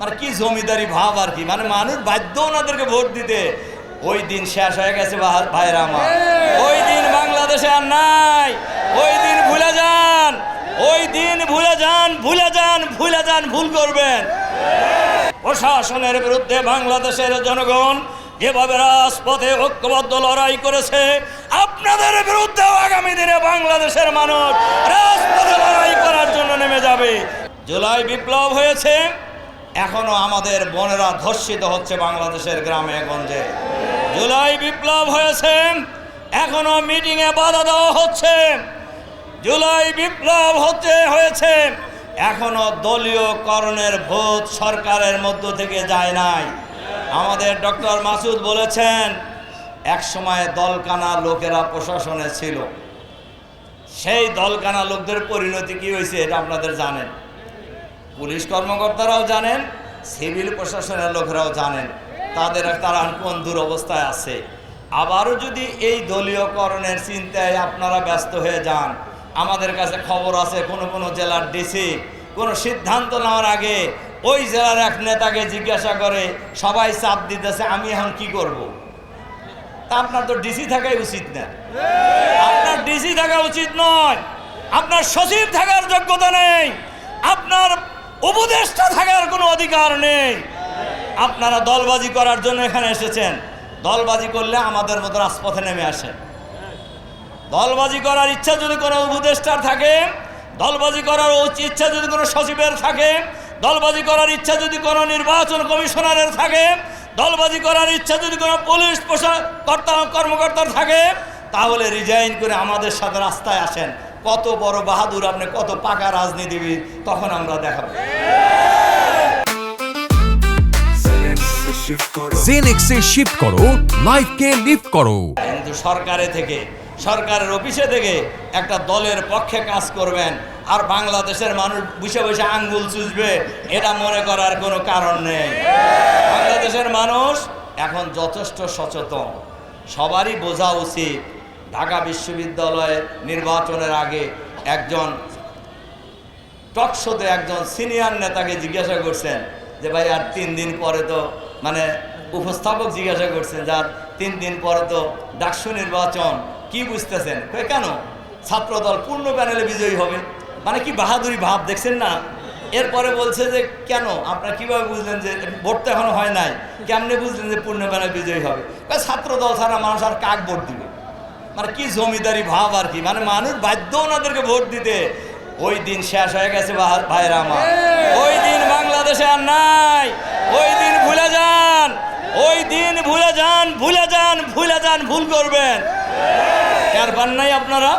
মানে কি জমিদারি ভাব আর কি? মানে মানুষ বাধ্য ওনাদেরকে ভোট দিতে। ওই দিন শেষ হয়ে গেছে ভাইরা আমার। ওই দিন বাংলাদেশে আর নাই। ওই দিন ভুলে যান। ওই দিন ভুলে যান ভুলে যান ভুলে যান ভুল করবেন। প্রশাসনের বিরুদ্ধে বাংলাদেশের জনগণ যেভাবে রাজপথে ঐক্যবদ্ধ লড়াই করেছে আপনাদের বিরুদ্ধেও আগামী দিনে বাংলাদেশের মানুষ রাজপথে লড়াই করার জন্য নেমে যাবে। জুলাই বিপ্লব হয়েছে। এখনও আমাদের বোনেরা ধর্ষিত হচ্ছে বাংলাদেশের গ্রামে গঞ্জে। জুলাই বিপ্লব হয়েছে, এখনও মিটিংয়ে বাধা দেওয়া হচ্ছে। জুলাই বিপ্লব হতে হয়েছে, এখনও দলীয় করণের ভোট সরকারের মধ্য থেকে যায় নাই। আমাদের ডক্টর মাসুদ বলেছেন, এক সময় দলকানা লোকেরা প্রশাসনে ছিল। সেই দলকানা লোকদের পরিণতি কি হয়েছে, এটা আপনাদের জানেন। পুলিশ কর্মকর্তারাও জানেন, সিভিল প্রশাসনের লোকেরাও জানেন, তাদের তারা কোন দুরবস্থায় আছে। আবারও যদি এই দলীয়করণের চিন্তায় আপনারা ব্যস্ত হয়ে যান, আমাদের কাছে খবর আছে কোনো কোনো জেলার ডিসি, কোনো সিদ্ধান্ত নেওয়ার আগে ওই জেলার এক নেতাকে জিজ্ঞাসা করে, সবাই চাপ দিতেছে, আমি এখন কি করব। তা আপনার তো ডিসি থাকাই উচিত না। আপনার ডিসি থাকা উচিত নয়। আপনার সচিব থাকার যোগ্যতা নেই। আপনার উপদেষ্টা থাকার কোনো অধিকার নেই। আপনারা দলবাজি করার জন্য এখানে এসেছেন। দলবাজি করলে আমাদের মতো রাজপথে নেমে আসেন দলবাজি করার ইচ্ছা যদি কোনো উপদেষ্টার থাকে, দলবাজি করার ইচ্ছা যদি কোনো সচিবের থাকে, দলবাজি করার ইচ্ছা যদি কোনো নির্বাচন কমিশনারের থাকে, দলবাজি করার ইচ্ছা যদি কোনো পুলিশ প্রশা- কর্তা কর্মকর্তার থাকে, তাহলে রিজাইন করে আমাদের সাথে রাস্তায় আসেন। কত বড় বাহাদুর আপনি কত পাকা রাজনীতিবিদ তখন আমরা দেখাবো। জেনেক্সে শিফট করো লাইফকে লিফট করো। কিন্তু সরকারে থেকে সরকারের অফিসে থেকে একটা দলের পক্ষে কাজ করবেন আর বাংলাদেশের মানুষ বসে বসে আঙ্গুল চুষবে এটা মনে করার কোনো কারণ নেই। বাংলাদেশের মানুষ এখন যথেষ্ট সচেতন সবারই বোঝা উচিত ঢাকা বিশ্ববিদ্যালয়ের নির্বাচনের আগে একজন টকশোতে একজন সিনিয়র নেতাকে জিজ্ঞাসা করছেন যে, ভাই, আর তিন দিন পরে তো মানে উপস্থাপক জিজ্ঞাসা করছেন যার তিন দিন পরে তো ডাকসু নির্বাচন। কি বুঝতেছেন? কেন? ছাত্রদল পূর্ণ প্যানেলে বিজয়ী হবে। মানে কি বাহাদুরি ভাব, দেখছেন না? এরপরে বলছে যে, কেন? আপনারা কীভাবে বুঝলেন যে, ভোট তো এখনও হয় নাই। কেমনে বুঝলেন যে পূর্ণ প্যানেল বিজয়ী হবে? ছাত্রদল ছাড়া মানুষ আর কাক ভোট দিবে? মানে কি জমিদারি ভাব আর কি? মানে মানুষ বাধ্য ওনাদেরকে ভোট দিতে। ওই দিন শেষ হয়ে গেছে ভাইরা আমার। ওই দিন বাংলাদেশে আর নাই। ওই দিন ভুলে যান। ওই দিন ভুলে যান ভুলে যান ভুলে যান ভুল করবেন। কার পান নাই আপনারা?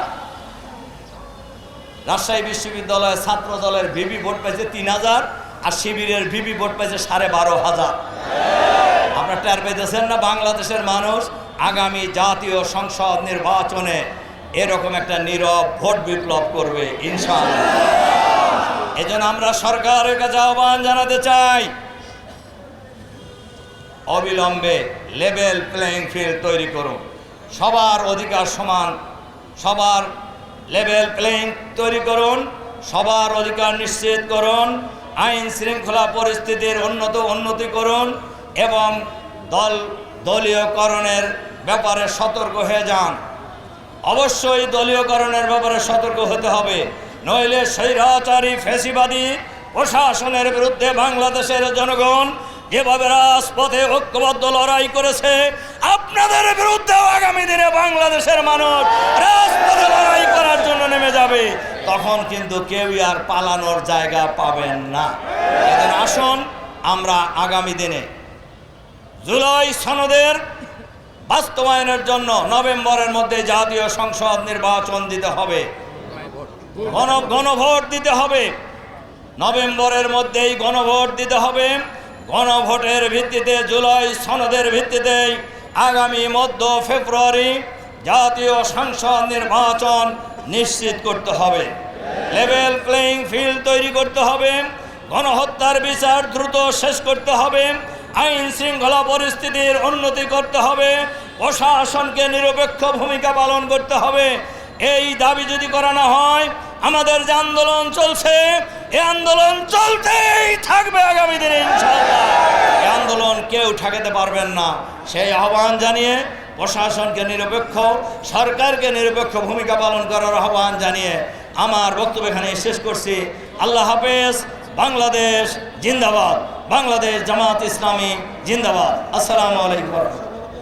রাজশাহী বিশ্ববিদ্যালয়ের ছাত্র দলের ভিবি ভোট পাইছে তিন হাজার আর শিবিরের ভিবি ভোট পাইছে সাড়ে বারো হাজার। আপনারা টের পেতেছেন না বাংলাদেশের মানুষ আগামী জাতীয় সংসদ নির্বাচনে এরকম একটা নীরব ভোট বিপ্লব করবে, ইনশাআল্লাহ। এজন্য আমরা সরকারের কাছে আহ্বান জানাতে চাই, অবিলম্বে লেভেল প্লেইং ফিল্ড তৈরি করুন। সবার অধিকার সমান, সবার লেভেল প্লেইং তৈরি করুন, সবার অধিকার নিশ্চিত করুন, আইন শৃঙ্খলা পরিস্থিতির উন্নত উন্নতি করুন এবং দল দলীয়করণের ব্যাপারে সতর্ক হয়ে যান। অবশ্যই দলীয়করণের ব্যাপারে সতর্ক হতে হবে। নইলে স্বৈরাচারী ফেসিবাদী প্রশাসনের বিরুদ্ধে বাংলাদেশের জনগণ যেভাবে রাজপথে ঐক্যবদ্ধ লড়াই করেছে, আপনাদের বিরুদ্ধেও আগামী দিনে বাংলাদেশের মানুষ রাজপথে লড়াই করার জন্য নেমে যাবে। তখন কিন্তু কেউই আর পালানোর জায়গা পাবেন না। আসুন, আমরা আগামী দিনে জুলাই সনদের বাস্তবায়নের জন্য নভেম্বরের মধ্যে জাতীয় সংসদ নির্বাচন দিতে হবে। গণ গণভোট দিতে হবে। নভেম্বরের মধ্যেই গণভোট দিতে হবে। গণভোটের ভিত্তিতে, জুলাই সনদের ভিত্তিতেই আগামী মধ্য ফেব্রুয়ারি জাতীয় সংসদ নির্বাচন নিশ্চিত করতে হবে। লেভেল প্লেইং ফিল্ড তৈরি করতে হবে। গণহত্যার বিচার দ্রুত শেষ করতে হবে। আইন শৃঙ্খলা পরিস্থিতির উন্নতি করতে হবে। প্রশাসনকে নিরপেক্ষ ভূমিকা পালন করতে হবে। এই দাবি যদি করা না হয়, আমাদের যে আন্দোলন চলছে, এই আন্দোলন চলতেই থাকবে আগামী দিনে ইনশাল্লাহ এ আন্দোলন কেউ ঠেকাতে পারবেন না। সেই আহ্বান জানিয়ে প্রশাসনকে নিরপেক্ষ, সরকারকে নিরপেক্ষ ভূমিকা পালন করার আহ্বান জানিয়ে আমার বক্তব্য এখানে শেষ করছি। আল্লাহ হাফেজ, বাংলাদেশ, জিন্দাবাদ। বাংলাদেশ জামাত ইসলামী জিন্দাবাদ। আসসালামু আলাইকুম।